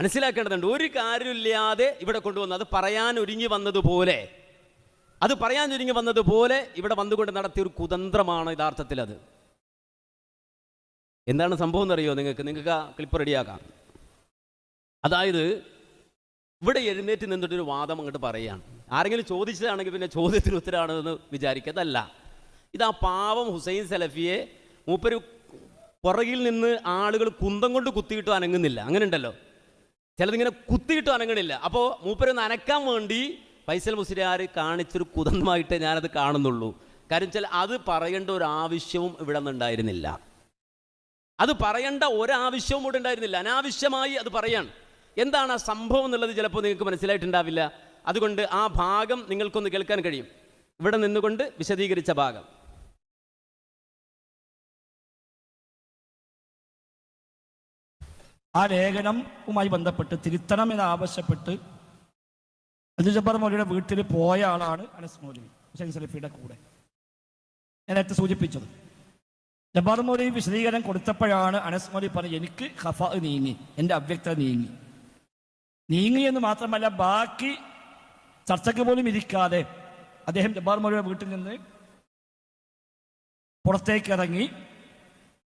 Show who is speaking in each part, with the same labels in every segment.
Speaker 1: മനസ്സിലാക്കേണ്ടതുണ്ട്. ഒരു കാര്യമില്ലാതെ ഇവിടെ കൊണ്ടുവന്ന് അത് പറയാൻ ഒരുങ്ങി വന്നതുപോലെ അത് പറയാൻ ഒരുങ്ങി വന്നതുപോലെ ഇവിടെ വന്നുകൊണ്ട് നടത്തിയ ഒരു കുതന്ത്രമാണ് യഥാർത്ഥത്തിൽ അത്. എന്താണ് സംഭവം എന്നറിയോ നിങ്ങൾക്ക്? നിങ്ങൾക്ക് ആ ക്ലിപ്പ് റെഡിയാക്കാം അതായത് ഇവിടെ എഴുന്നേറ്റ് നിന്നിട്ട് ഒരു വാദം അങ്ങോട്ട് പറയുകയാണ്. ആരെങ്കിലും ചോദിച്ചതാണെങ്കിൽ പിന്നെ ചോദ്യത്തിന് ഉത്തരവാണെന്ന് വിചാരിക്കതല്ല. ഇത് ആ പാവം ഹുസൈൻ സലഫിയെ മൂപ്പര് പുറകിൽ നിന്ന് ആളുകൾ കുന്തം കൊണ്ട് കുത്തിയിട്ട് അനങ്ങുന്നില്ല. അങ്ങനെ ഉണ്ടല്ലോ ചിലതിങ്ങനെ കുത്തിയിട്ട് അനങ്ങണില്ല. അപ്പോൾ മൂപ്പരൊന്ന് അനക്കാൻ വേണ്ടി ഫൈസൽ മുസ്ലിയാർ കാണിച്ചൊരു കുതന്തമായിട്ടേ ഞാനത് കാണുന്നുള്ളൂ. കാര്യം വെച്ചാൽ അത് പറയേണ്ട ഒരു ആവശ്യവും ഇവിടെ നിന്നുണ്ടായിരുന്നില്ല അത് പറയേണ്ട ഒരാവശ്യവും ഇവിടെ ഉണ്ടായിരുന്നില്ല അനാവശ്യമായി അത് പറയാണ്. എന്താണ് ആ സംഭവം എന്നുള്ളത് ചിലപ്പോൾ നിങ്ങൾക്ക് മനസ്സിലായിട്ടുണ്ടാവില്ല. അതുകൊണ്ട് ആ ഭാഗം നിങ്ങൾക്കൊന്ന് കേൾക്കാൻ കഴിയും. ഇവിടെ നിന്നുകൊണ്ട് വിശദീകരിച്ച ഭാഗം.
Speaker 2: ആ ലേഖനവുമായി ബന്ധപ്പെട്ട് തിരുത്തണം എന്ന് ആവശ്യപ്പെട്ട് അബ്ദുൽ ജബ്ബാർ മൗലിയുടെ വീട്ടിൽ പോയ ആളാണ് അനസ് മൗലവി ഹുസൈൻ സലഫിയുടെ കൂടെ. ഞാൻ നേരത്തെ സൂചിപ്പിച്ചത്. ജബ്ബാർ മൗലവി വിശദീകരണം കൊടുത്തപ്പോഴാണ് അനസ് മൗലി പറഞ്ഞത് എനിക്ക് ഖഫ നീങ്ങി എന്റെ അവ്യക്തത നീങ്ങി. നീങ്ങി എന്ന് മാത്രമല്ല ബാക്കി ചർച്ചയ്ക്ക് പോലും ഇരിക്കാതെ അദ്ദേഹം ജബ്ബാർ മൗലിയുടെ വീട്ടിൽ നിന്ന് പുറത്തേക്ക് ഇറങ്ങി.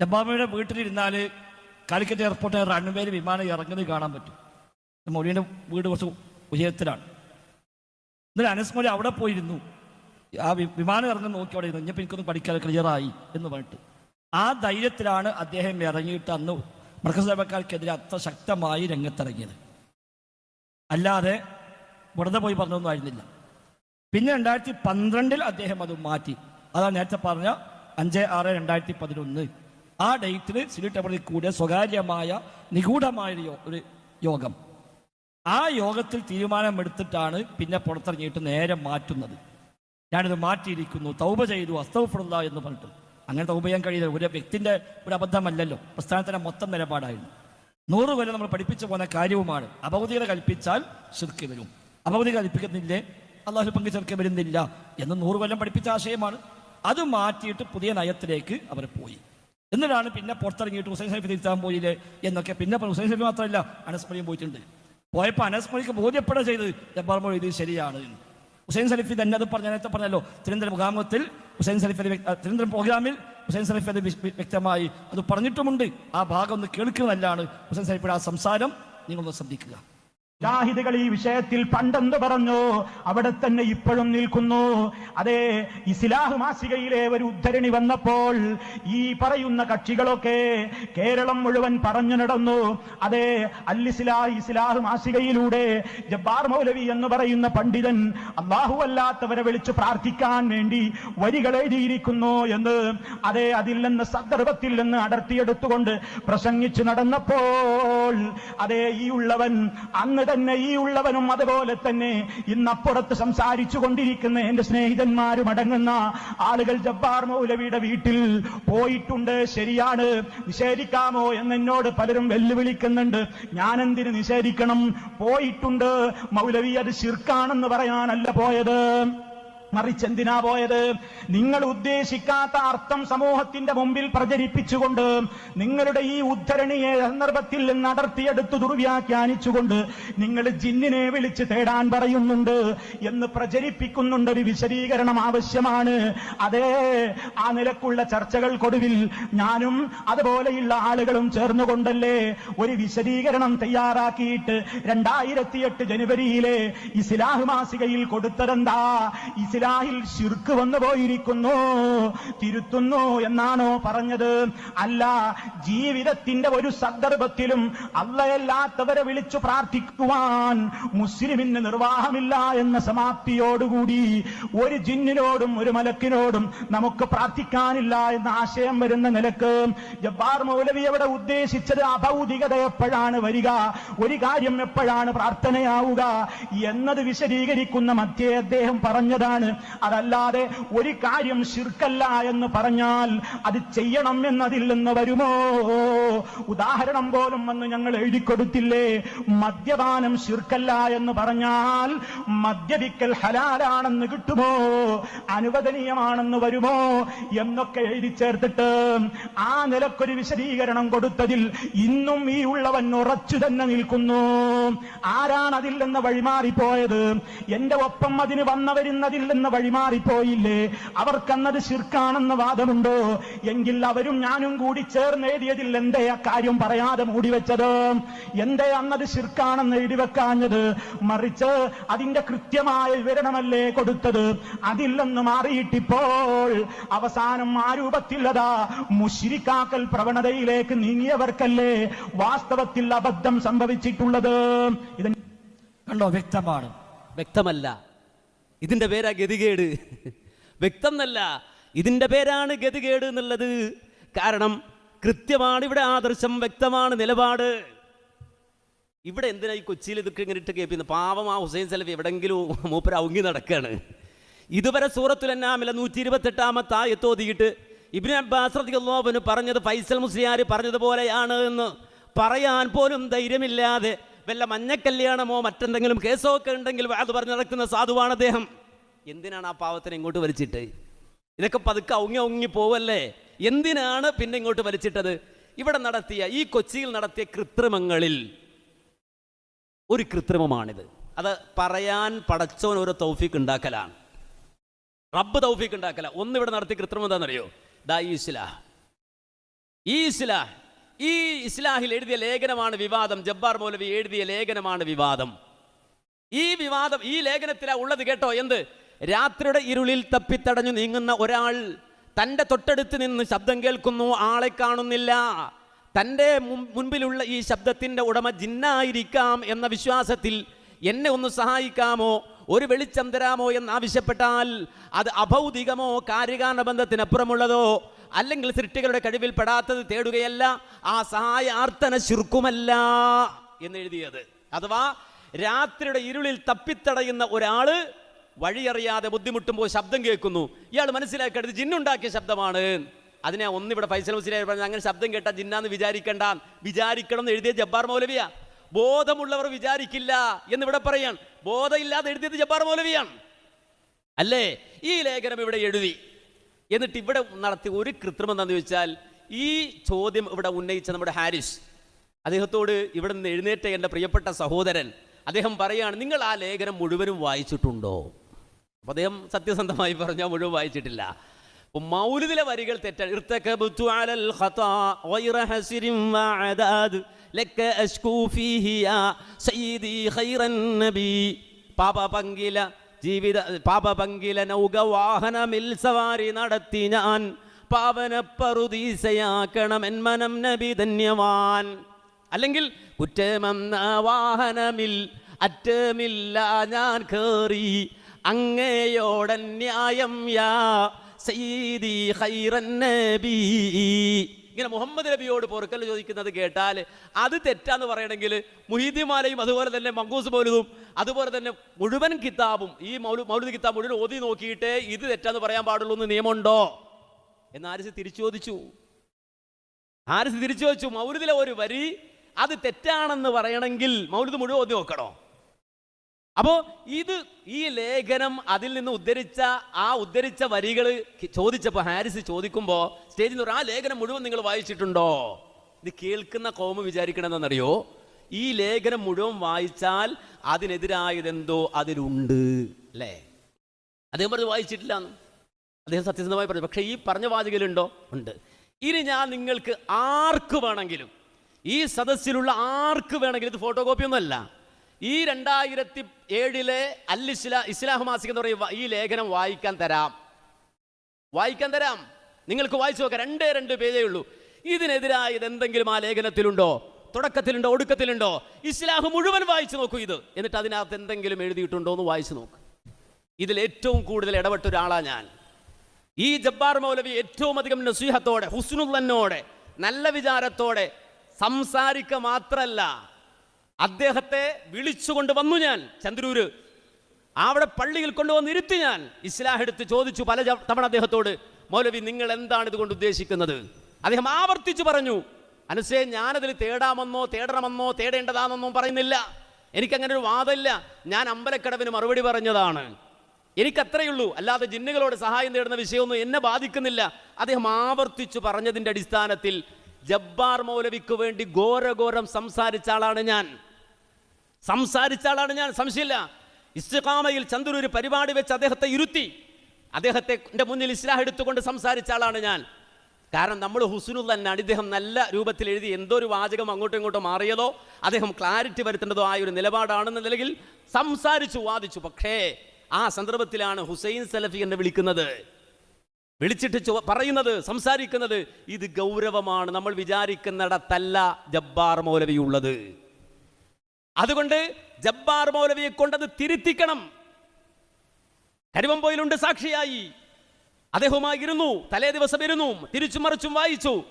Speaker 2: ജബ്ബാർ മൗലിയുടെ വീട്ടിലിരുന്നാൽ കാലിക്കറ്റ് എയർപോർട്ടിൽ റൺവേയിൽ വിമാനം ഇറങ്ങുന്നത് കാണാൻ പറ്റും. മൗലിയുടെ വീട് കുറച്ച് ഉയരത്തിലാണ്. എന്നിട്ട് അനസ് മൗലി അവിടെ പോയിരുന്നു. ആ വിമാനം ഇറങ്ങുന്ന നോക്കി അവിടെ ഇരുന്നു. ഇനിയിപ്പോൾ എനിക്കൊന്ന് പഠിക്കാൻ ക്ലിയറായി എന്ന് പറഞ്ഞിട്ട്. ആ ധൈര്യത്തിലാണ് അദ്ദേഹം ഇറങ്ങിയിട്ട് അന്ന് മൃഗസേവക്കാർക്കെതിരെ അത്ര ശക്തമായി രംഗത്തിറങ്ങിയത്. അല്ലാതെ വെറുതെ പോയി പറഞ്ഞൊന്നും ആയിരുന്നില്ല. പിന്നെ രണ്ടായിരത്തി പന്ത്രണ്ടിൽ അദ്ദേഹം അത് മാറ്റി. അതാണ് നേരത്തെ പറഞ്ഞ അഞ്ച് ആറ് രണ്ടായിരത്തി പതിനൊന്ന്. ആ ഡേറ്റിൽ സിലി ടെബിളിൽ കൂടിയ സ്വകാര്യമായ നിഗൂഢമായ ഒരു യോഗം. ആ യോഗത്തിൽ തീരുമാനമെടുത്തിട്ടാണ് പിന്നെ പുറത്തിറങ്ങിയിട്ട് നേരെ മാറ്റുന്നത്. ഞാനിത് മാറ്റിയിരിക്കുന്നു. തൗബ ചെയ്തു. അസ്തഫുള്ള എന്ന് പറഞ്ഞിട്ട്. അങ്ങനെ തൗബ ചെയ്യാൻ കഴിയില്ല. ഒരു വ്യക്തിന്റെ ഒരു അബദ്ധമല്ലല്ലോ. പ്രസ്ഥാനത്തിന്റെ മൊത്തം നിലപാടായിരുന്നു. നൂറ് കൊല്ലം നമ്മൾ പഠിപ്പിച്ചു പോകുന്ന കാര്യവുമാണ്. അപൗതികത കൽപ്പിച്ചാൽ ശിർക്ക് വരും. അപൗതിക കൽപ്പിക്കുന്നില്ലേ? അള്ളാഹു പങ്കു ചെറുക്കി വരുന്നില്ല എന്ന് നൂറ് കൊല്ലം പഠിപ്പിച്ച ആശയമാണ്. അത് മാറ്റിയിട്ട് പുതിയ നയത്തിലേക്ക് അവർ പോയി. എന്നിട്ടാണ് പിന്നെ പുറത്തിറങ്ങിയിട്ട് ഹുസൈൻ സൈഫ് തിരുത്താൻ പോയില്ലേ എന്നൊക്കെ. പിന്നെ ഹുസൈൻ സൈഫ് മാത്രമല്ല അനസ്മരിയും പോയിട്ടുണ്ട്. പോയപ്പോൾ അനസ്മരിക്ക് ബോധ്യപ്പെടുക ചെയ്ത് ജബ്ബാർ മൊഴി ഇത് ശരിയാണ്. ഹുസൈൻ സലിഫി തന്നെ അത് പറഞ്ഞ നേരത്തെ പറഞ്ഞല്ലോ തിരുവനന്തപുരം മുഖാമുഖത്തിൽ ഹുസൈൻ സലഫി തിരുവനന്തപുരം പ്രോഗ്രാമിൽ ഹുസൈൻ സലഫി അത് വ്യക്തമായി അത് പറഞ്ഞിട്ടുമുണ്ട്. ആ ഭാഗം ഒന്ന് കേൾക്കുന്നതല്ലാണ് ഹുസൈൻ സലഫിയുടെ ആ സംസാരം നിങ്ങളൊന്ന് ശ്രദ്ധിക്കുക.
Speaker 3: ജാഹിദുകൾ ഈ വിഷയത്തിൽ പണ്ടെന്ത് പറഞ്ഞു? അവിടെ തന്നെ ഇപ്പോഴും നിൽക്കുന്നു. അതെ ഇസ്ലാഹ് മാസികയിലെ ഒരു ഉദ്ധരണി വന്നപ്പോൾ ഈ പറയുന്ന കക്ഷികളൊക്കെ കേരളം മുഴുവൻ പറഞ്ഞു നടന്നു. അതെ അൽ ഇസ്ലാഹ് ഇസ്ലാഹ് മാസികയിലൂടെ ജബ്ബാർ മൗലവി എന്ന് പറയുന്ന പണ്ഡിതൻ അള്ളാഹു അല്ലാത്തവരെ വിളിച്ച് പ്രാർത്ഥിക്കാൻ വേണ്ടി വരികൾ എഴുതിയിരിക്കുന്നു എന്ന്. അതെ അതിൽ നിന്ന് സന്ദർഭത്തിൽ നിന്ന് അടർത്തിയെടുത്തുകൊണ്ട് പ്രസംഗിച്ചു നടന്നപ്പോൾ അതെ ഈ ഉള്ളവൻ അന്ന് തന്നെ ഈ ഉള്ളവനും അതുപോലെ തന്നെ. ഇന്നപ്പുറത്ത് സംസാരിച്ചു കൊണ്ടിരിക്കുന്ന എന്റെ സ്നേഹിതന്മാരും അടങ്ങുന്ന ആളുകൾ ജബ്ബാർ മൗലവിയുടെ വീട്ടിൽ പോയിട്ടുണ്ട്. ശരിയാണ്. നിഷേധിക്കാമോ എന്ന് എന്നോട് പലരും വെല്ലുവിളിക്കുന്നുണ്ട്. ഞാൻ എന്തിന് നിഷേധിക്കണം? പോയിട്ടുണ്ട്. മൗലവി അത് ശിർക്കാണെന്ന് പറയാനല്ല പോയത്. മറിച്ച് എന്തിനാ പോയത്? നിങ്ങൾ ഉദ്ദേശിക്കാത്ത അർത്ഥം സമൂഹത്തിന്റെ മുമ്പിൽ പ്രചരിപ്പിച്ചുകൊണ്ട് നിങ്ങളുടെ ഈ ഉദ്ധരണിയെ സന്ദർഭത്തിൽ നിന്ന് അടർത്തിയെടുത്ത് ദുർവ്യാഖ്യാനിച്ചുകൊണ്ട് നിങ്ങൾ ജിന്നിനെ വിളിച്ച് തേടാൻ പറയുന്നുണ്ട് എന്ന് പ്രചരിപ്പിക്കുന്നുണ്ട് ഒരു വിശദീകരണം ആവശ്യമാണ്. അതേ ആ നിലക്കുള്ള ചർച്ചകൾക്കൊടുവിൽ ഞാനും അതുപോലെയുള്ള ആളുകളും ചേർന്നുകൊണ്ടല്ലേ ഒരു വിശദീകരണം തയ്യാറാക്കിയിട്ട് രണ്ടായിരത്തി എട്ട് ജനുവരിയിലെ ഇസ്ലാഹ് മാസികയിൽ കൊടുത്തതെന്താ? ഇസ്ലാഹിൽ ശിർക്ക് വന്നു പോയിരിക്കുന്നു. തിരുത്തുന്നു എന്നാണോ പറഞ്ഞത്? അല്ല ജീവിതത്തിന്റെ ഒരു സന്ദർഭത്തിലും അള്ളയല്ലാത്തവരെ വിളിച്ചു പ്രാർത്ഥിക്കുവാൻ മുസ്ലിമിന് നിർവാഹമില്ല എന്ന സമാപ്തിയോടുകൂടി ഒരു ജിന്നിനോടും ഒരു മലക്കിനോടും നമുക്ക് പ്രാർത്ഥിക്കാനില്ല എന്ന ആശയം വരുന്ന നിലയ്ക്ക് ജബ്ബാർ മൗലവി അവിടെ ഉദ്ദേശിച്ചത് അഭൗതികത എപ്പോഴാണ് വരിക? ഒരു കാര്യം എപ്പോഴാണ് പ്രാർത്ഥനയാവുക? എന്നത് വിശദീകരിക്കുന്ന മധ്യേ അദ്ദേഹം പറഞ്ഞതാണ് അതല്ലാതെ ഒരു കാര്യം ശിർക്കല്ല എന്ന് പറഞ്ഞാൽ അത് ചെയ്യണം എന്നതിൽ നിന്ന് വരുമോ? ഉദാഹരണം പോലും വന്ന് ഞങ്ങൾ എഴുതിക്കൊടുത്തില്ലേ? മദ്യപാനം ശിർക്കല്ല എന്ന് പറഞ്ഞാൽ മദ്യപിക്കൽ ഹലാലാണെന്ന് കിട്ടുമോ? അനുവദനീയമാണെന്ന് വരുമോ? എന്നൊക്കെ എഴുതി ചേർത്തിട്ട് ആ നിലക്കൊരു വിശദീകരണം കൊടുത്തതിൽ ഇന്നും ഈ ഉള്ളവൻ ഉറച്ചു തന്നെ നിൽക്കുന്നു. ആരാണതിൽ നിന്ന് വഴിമാറിപ്പോയത്? എന്റെ ഒപ്പം അതിന് വന്നവരുന്നതിൽ നിന്ന് വഴിമാറിപ്പോയില്ലേ അവർക്കന്നത് ശിർക്കാണെന്ന് വാദമുണ്ടോ? എങ്കിൽ അവരും ഞാനും കൂടി ചേർന്ന് എഴുതിയതിൽ എന്തേ അക്കാര്യം കാര്യം പറയാതെ മൂടിവെച്ചത് എന്തേ അന്നത് ശിർക്കാണെന്ന് എഴുതി വെക്കാഞ്ഞത്? മറിച്ച് അതിന്റെ കൃത്യമായ വിവരണമല്ലേ കൊടുത്തത്? അതിൽ നിന്ന് മാറിയിട്ടിപ്പോൾ അവസാനം ആ രൂപത്തിലതാ മുഷിരിക്കാക്കൽ പ്രവണതയിലേക്ക് നീങ്ങിയവർക്കല്ലേ വാസ്തവത്തിൽ അബദ്ധം സംഭവിച്ചിട്ടുള്ളത്? ഇത്
Speaker 2: കണ്ടോ? വ്യക്തമാണ്.
Speaker 1: വ്യക്തമല്ല. ഇതിന്റെ പേരാ ഗതികേട്. വ്യക്തം എന്നല്ല ഇതിന്റെ പേരാണ് ഗതികേട് എന്നുള്ളത്. കാരണം കൃത്യമാണ് ഇവിടെ ആദർശം വ്യക്തമാണ് നിലപാട്. ഇവിടെ എന്തിനാ ഈ കൊച്ചിയിൽ ഇതൊക്കെ ഇങ്ങനെ ഇട്ട് കേൾപ്പിക്കുന്നത് പാവം ആ ഹുസൈൻ സലഫി എവിടെങ്കിലും മൂപ്പര ഔങ്ങി നടക്കുകയാണ് ഇതുവരെ സൂറത്തുൽ എന്നാമില്ല നൂറ്റി ഇരുപത്തെട്ടാമത്തെ ആയത്തോതിയിട്ട് ഇബിന് അബ്ബാസ് പറഞ്ഞത് ഫൈസൽ മുസ്ലിയാർ പറഞ്ഞതുപോലെയാണ് എന്ന് പറയാൻ പോലും ധൈര്യമില്ലാതെ വല്ല മഞ്ഞക്കല്യാണമോ മറ്റെന്തെങ്കിലും കേസോ ഒക്കെ ഉണ്ടെങ്കിൽ അത് പറഞ്ഞു നടക്കുന്ന സാധുവാണ് അദ്ദേഹം. എന്തിനാണ് ആ പാവത്തിനെ ഇങ്ങോട്ട് വലിച്ചിട്ട്? ഇതൊക്കെ പതുക്കെ ഒങ്ങി ഒങ്ങി പോവല്ലേ? എന്തിനാണ് പിന്നെ ഇങ്ങോട്ട് വലിച്ചിട്ടത്? ഇവിടെ നടത്തിയ ഈ കൊച്ചിയിൽ നടത്തിയ കൃത്രിമങ്ങളിൽ ഒരു കൃത്രിമമാണിത്. അത് പറയാൻ പടച്ചോൻ ഒരു തൗഫീക്ക് ഉണ്ടാക്കലാണ്. റബ്ബ് തൗഫീക്ക് ഉണ്ടാക്കല. ഒന്നിവിടെ നടത്തിയ കൃത്രിമം എന്താണെന്നറിയോ? ദാ ഈ ഇസ്ലാ ഈ ഇസ്ലാഹ് ഈ ഇസ്ലാഹിൽ എഴുതിയ ലേഖനമാണ് വിവാദം. ജബ്ബാർ മൗലവി എഴുതിയ ലേഖനമാണ് വിവാദം. ഈ വിവാദം ഈ ലേഖനത്തിലാ ഉള്ളത് കേട്ടോ. എന്ത്? രാത്രിയുടെ ഇരുളിൽ തപ്പിത്തടഞ്ഞു നീങ്ങുന്ന ഒരാൾ തന്റെ തൊട്ടടുത്ത് നിന്ന് ശബ്ദം കേൾക്കുന്നു ആളെ കാണുന്നില്ല. തന്റെ മുൻപിലുള്ള ഈ ശബ്ദത്തിന്റെ ഉടമ ജിന്നായിരിക്കാം എന്ന വിശ്വാസത്തിൽ എന്നെ ഒന്ന് സഹായിക്കാമോ? ഒരു വെളിച്ചം തരാമോ എന്ന് ആവശ്യപ്പെട്ടാൽ അത് അഭൗതികമോ കാര്യകാരണ ബന്ധത്തിനപ്പുറമുള്ളതോ? അല്ലെങ്കിൽ സൃഷ്ടികളുടെ കഴിവിൽ പെടാത്തത് തേടുകയല്ല ആ സഹായ ആർത്തന ശുർക്കുമല്ല എന്നെഴുതിയത് അഥവാ രാത്രിയുടെ ഇരുളിൽ തപ്പിത്തടയുന്ന ഒരാൾ വഴിയറിയാതെ ബുദ്ധിമുട്ടുമ്പോൾ ശബ്ദം കേൾക്കുന്നു. ഇയാൾ മനസ്സിലാക്കേണ്ടത് ജിന്നുണ്ടാക്കിയ ശബ്ദമാണ്. അതിനെ ഒന്നിവിടെ ഫൈസൽ മുസ്ലിം പറഞ്ഞു അങ്ങനെ ശബ്ദം കേട്ടാൽ ജിന്നാന്ന് വിചാരിക്കണ്ട. വിചാരിക്കണം എന്ന് എഴുതിയ ജബ്ബാർ മൗലവിയ. ബോധമുള്ളവർ വിചാരിക്കില്ല എന്ന് ഇവിടെ പറയാൻ ബോധമില്ലാതെ എഴുതിയത് ജബ്ബാർ മൗലവിയാണ്. അല്ലേ? ഈ ലേഖനം ഇവിടെ എഴുതി. എന്നിട്ട് ഇവിടെ നടത്തിയ ഒരു കൃത്രിമം എന്താണെന്ന് ചോദിച്ചാൽ ഈ ചോദ്യം ഇവിടെ ഉന്നയിച്ച നമ്മുടെ ഹാരിസ് അദ്ദേഹത്തോട് ഇവിടെ നിന്ന് എഴുന്നേറ്റ എന്റെ പ്രിയപ്പെട്ട സഹോദരൻ അദ്ദേഹം പറയുകയാണ് നിങ്ങൾ ആ ലേഖനം മുഴുവനും വായിച്ചിട്ടുണ്ടോ? അപ്പോൾ അദ്ദേഹം സത്യസന്ധമായി പറഞ്ഞാൽ മുഴുവൻ വായിച്ചിട്ടില്ല. മൗലിദിലെ വരികൾ തെറ്റാണ്. ജീവിത പാപപങ്കില നൗക വാഹനമിൽ സവാരി നടത്തി ഞാൻ. പാവന പറുദീസയാക്കണം എൻ മനം നബി ധന്യവാൻ. അല്ലെങ്കിൽ കുറ്റമെന്ന വാഹനമിൽ അറ്റമില്ല ഞാൻ കേറി. അങ്ങയോടന്യായം യാ സയ്യിദി ഹൈറൻ നബി. ഇങ്ങനെ മുഹമ്മദ് നബിയോട് പൊറുക്കൽ ചോദിക്കുന്നത് കേട്ടാൽ അത് തെറ്റാന്ന് പറയണമെങ്കിൽ മുഹീദ്ദിമാലയും അതുപോലെ തന്നെ മങ്കൂസ് മൗലുദും അതുപോലെ തന്നെ മുഴുവൻ കിതാബും ഈ മൗലു മൗലുദ് കിതാബ് മുഴുവൻ ഓതി നോക്കിയിട്ട് ഇത് തെറ്റാന്ന് പറയാൻ പാടുള്ളൂ എന്ന് നിയമമുണ്ടോ? എന്ന് ആരിസ് തിരിച്ചു ചോദിച്ചു ആരിസ് തിരിച്ചു ചോദിച്ചു മൗലുദിലെ ഒരു വരി അത് തെറ്റാണെന്ന് പറയണമെങ്കിൽ മൗലുദ് മുഴുവൻ ഓതി നോക്കണോ? അപ്പോ ഇത് ഈ ലേഖനം അതിൽ നിന്ന് ഉദ്ധരിച്ച ആ ഉദ്ധരിച്ച വരികൾ ചോദിച്ചപ്പോൾ ഹാരിസ് ചോദിക്കുമ്പോൾ സ്റ്റേജിൽ നിന്ന് ആ ലേഖനം മുഴുവൻ നിങ്ങൾ വായിച്ചിട്ടുണ്ടോ? ഇത് കേൾക്കുന്ന കോമ വിചാരിക്കണമെന്നറിയോ? ഈ ലേഖനം മുഴുവൻ വായിച്ചാൽ അതിനെതിരായതെന്തോ അതിലുണ്ട് അല്ലേ? അദ്ദേഹം പറഞ്ഞു വായിച്ചിട്ടില്ല അദ്ദേഹം സത്യസന്ധമായി പറഞ്ഞു. പക്ഷേ ഈ പറഞ്ഞ വാചകയിലുണ്ടോ? ഉണ്ട്. ഇനി ഞാൻ നിങ്ങൾക്ക് ആർക്ക് വേണമെങ്കിലും ഈ സദസ്സിലുള്ള ആർക്ക് വേണമെങ്കിലും ഇത് ഫോട്ടോ കോപ്പി ഈ രണ്ടായിരത്തി ഏഴിലെ അൽ ഇസ്ലാ ഇസ്ലാഹ് മാസിക എന്ന് പറയുന്ന ഈ ലേഖനം വായിക്കാൻ തരാം. വായിക്കാൻ തരാം. നിങ്ങൾക്ക് വായിച്ചു നോക്കാം. രണ്ടേ രണ്ട് പേജേ ഉള്ളൂ. ഇതിനെതിരായത് എന്തെങ്കിലും ആ ലേഖനത്തിലുണ്ടോ? തുടക്കത്തിലുണ്ടോ? ഒടുക്കത്തിലുണ്ടോ? ഇസ്ലാഹ് മുഴുവൻ വായിച്ചു നോക്കൂ ഇത്. എന്നിട്ട് അതിനകത്ത് എന്തെങ്കിലും എഴുതിയിട്ടുണ്ടോ എന്ന് വായിച്ചു നോക്ക്. ഇതിൽ ഏറ്റവും കൂടുതൽ ഇടപെട്ട ഒരാളാണ് ഞാൻ. ഈ ജബ്ബാർ മൗലവി ഏറ്റവും അധികം നസീഹത്തോടെ ഹുസ്നുള്ളനോടെ നല്ല വിചാരത്തോടെ സംസാരിക്ക മാത്രല്ല അദ്ദേഹത്തെ വിളിച്ചുകൊണ്ട് വന്നു ഞാൻ. ചന്ദ്രൂര്. അവിടെ പള്ളിയിൽ കൊണ്ടുവന്ന് ഇരുത്തി ഞാൻ. ഇസ്ലാഹ് എടുത്ത് ചോദിച്ചു പല തവണ അദ്ദേഹത്തോട് മൗലവി നിങ്ങൾ എന്താണ് ഇതുകൊണ്ട് ഉദ്ദേശിക്കുന്നത്? അദ്ദേഹം ആവർത്തിച്ചു പറഞ്ഞു. അനുസേ ഞാനതിൽ തേടാമെന്നോ തേടണമെന്നോ തേടേണ്ടതാണെന്നോ പറയുന്നില്ല. എനിക്കങ്ങനെ ഒരു വാദമില്ല. ഞാൻ അമ്പലക്കടവിന് മറുപടി പറഞ്ഞതാണ്. എനിക്കത്രയുള്ളൂ. അല്ലാതെ ജിന്നുകളോട് സഹായം തേടുന്ന വിഷയമൊന്നും എന്നെ ബാധിക്കുന്നില്ല. അദ്ദേഹം ആവർത്തിച്ചു പറഞ്ഞതിന്റെ അടിസ്ഥാനത്തിൽ ജബ്ബാർ മൗലവിക്ക് വേണ്ടി ഘോരഘോരം സംസാരിച്ച ആളാണ് ഞാൻ. സംസാരിച്ച ആളാണ് ഞാൻ സംശയമില്ല. ഇസ്തിഖാമയിൽ ചന്ദ്രൂർ പരിപാടി വെച്ച് അദ്ദേഹത്തെ ഇരുത്തി. അദ്ദേഹത്തെ എന്റെ മുന്നിൽ ഇസ്ലാഹ് എടുത്തുകൊണ്ട് സംസാരിച്ച ആളാണ് ഞാൻ. കാരണം നമ്മൾ ഹുസുനു തന്നെയാണ്. ഇദ്ദേഹം നല്ല രൂപത്തിൽ എഴുതി എന്തോ ഒരു വാചകം അങ്ങോട്ടും ഇങ്ങോട്ടും മാറിയതോ അദ്ദേഹം ക്ലാരിറ്റി വരുത്തേണ്ടതോ ആയ ഒരു നിലപാടാണെന്ന നിലയിൽ സംസാരിച്ചു വാദിച്ചു. പക്ഷേ ആ സന്ദർഭത്തിലാണ് ഹുസൈൻ സലഫി എന്നെ വിളിക്കുന്നത്. വിളിച്ചിട്ട് പറയുന്നത് സംസാരിക്കുന്നത് ഇത് ഗൗരവമാണ്. നമ്മൾ വിചാരിക്കുന്നിടത്തല്ല ജബ്ബാർ മൗലവി ഉള്ളത് അതുകൊണ്ട് ജബ്ബാർ മൗലവിയെ കൊണ്ടത് തിരുത്തിക്കണം. കരിവമ്പോയിലുണ്ട് സാക്ഷിയായി. അദ്ദേഹവുമായി ഇരുന്നു തലേ ദിവസം ഇരുന്നു തിരിച്ചും മറിച്ചും വായിച്ചു.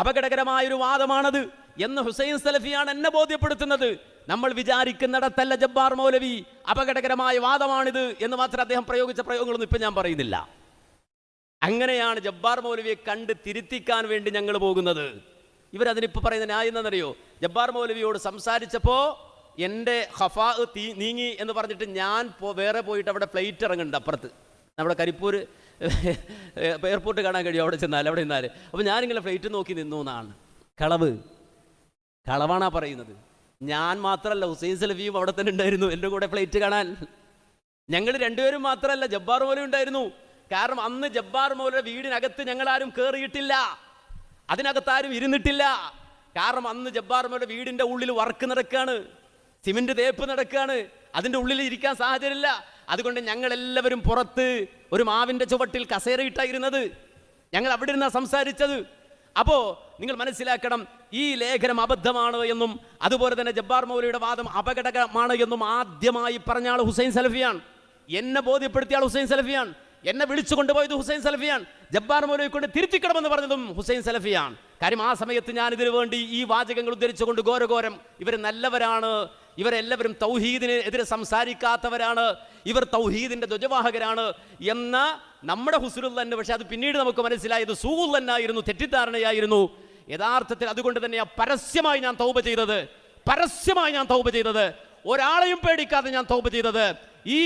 Speaker 1: അപകടകരമായൊരു വാദമാണത് എന്ന് ഹുസൈൻ സലഫിയാണ് എന്നെ ബോധ്യപ്പെടുത്തുന്നത്. നമ്മൾ വിചാരിക്കുന്നിടത്തല്ല ജബ്ബാർ മൗലവി അപകടകരമായ വാദമാണിത് എന്ന് മാത്രം അദ്ദേഹം പ്രയോഗിച്ച പ്രയോഗങ്ങളൊന്നും ഇപ്പം ഞാൻ പറയുന്നില്ല. അങ്ങനെയാണ് ജബ്ബാർ മൗലവിയെ കണ്ട് തിരുത്തിക്കാൻ വേണ്ടി ഞങ്ങൾ പോകുന്നത്. ഇവരതിനിപ്പോൾ പറയുന്ന ന്യായം എന്താണെന്നറിയോ? ജബ്ബാർ മൗലവിയോട് സംസാരിച്ചപ്പോൾ എന്റെ ഹഫാ തീ നീങ്ങി എന്ന് പറഞ്ഞിട്ട് ഞാൻ വേറെ പോയിട്ട് അവിടെ ഫ്ലൈറ്റ് ഇറങ്ങുന്നുണ്ട് അപ്പുറത്ത്. നമ്മുടെ കരിപ്പൂർ എയർപോർട്ട് കാണാൻ കഴിയും അവിടെ ചെന്നാൽ അവിടെ നിന്നാൽ അപ്പോൾ ഞാനിങ്ങനെ ഫ്ലൈറ്റ് നോക്കി നിന്നു എന്നാണ്. കളവ്. കളവാണാ പറയുന്നത്. ഞാൻ മാത്രമല്ല ഹുസൈൻ സലഫിയും അവിടെ തന്നെ ഉണ്ടായിരുന്നു എന്റെ കൂടെ ഫ്ലൈറ്റ് കാണാൻ. ഞങ്ങൾ രണ്ടുപേരും മാത്രമല്ല ജബ്ബാർ മോലും ഉണ്ടായിരുന്നു. കാരണം അന്ന് ജബ്ബാർ മൗലയുടെ വീടിനകത്ത് ഞങ്ങൾ ആരും കയറിയിട്ടില്ല അതിനകത്ത് ആരും ഇരുന്നിട്ടില്ല. കാരണം അന്ന് ജബ്ബാർ മൗലയുടെ വീടിന്റെ ഉള്ളിൽ വർക്ക് നടക്കുകയാണ് സിമെന്റ് തേപ്പ് നടക്കുകയാണ്. അതിന്റെ ഉള്ളിൽ ഇരിക്കാൻ സാഹചര്യമില്ല. അതുകൊണ്ട് ഞങ്ങൾ എല്ലാവരും പുറത്ത് ഒരു മാവിന്റെ ചുവട്ടിൽ കസേരയിട്ടായിരുന്നത്. ഞങ്ങൾ അവിടെ ഇരുന്നാ സംസാരിച്ചത്. അപ്പോൾ നിങ്ങൾ മനസ്സിലാക്കണം ഈ ലേഖനം അബദ്ധമാണ് എന്നും അതുപോലെ തന്നെ ജബ്ബാർ മൗലിയുടെ വാദം അപകടകരമാണ് എന്നും ആദ്യമായി പറഞ്ഞ ആൾ ഹുസൈൻ സലഫിയാണ്. എന്നെ ബോധ്യപ്പെടുത്തിയ ആൾ ഹുസൈൻ സലഫിയാണ്. എന്നെ വിളിച്ചു കൊണ്ടുപോയത് ഹുസൈൻ സലഫിയാണ്. ജബ്ബാർ മൗലയെ കൊണ്ട് തിരുത്തിക്കണമെന്ന് പറഞ്ഞതും ഹുസൈൻ സലഫിയാണ്. കാര്യം ആ സമയത്ത് ഞാൻ ഇതിനു വേണ്ടി ഈ വാചകങ്ങൾ ഉദ്ധരിച്ചുകൊണ്ട് ഘോരഘോരം ഇവർ നല്ലവരാണ് ഇവരെല്ലാവരും തൗഹീദിന് എതിരെ സംസാരിക്കാത്തവരാണ്. ഇവർ തൗഹീദിന്റെ ധ്വജവാഹകരാണ് എന്ന നമ്മുടെ ഹുസുരുൽ തന്നെ പക്ഷെ അത് പിന്നീട് നമുക്ക് മനസ്സിലായത് തന്നെയായിരുന്നു തെറ്റിദ്ധാരണയായിരുന്നു. യഥാർത്ഥത്തിൽ അതുകൊണ്ട് തന്നെയാണ് പരസ്യമായി ഞാൻ തൗപ ചെയ്തത്. പരസ്യമായി ഞാൻ തൗപ ചെയ്തത്. ഒരാളെയും പേടിക്കാതെ ഞാൻ തൗപ ചെയ്തത്. ഈ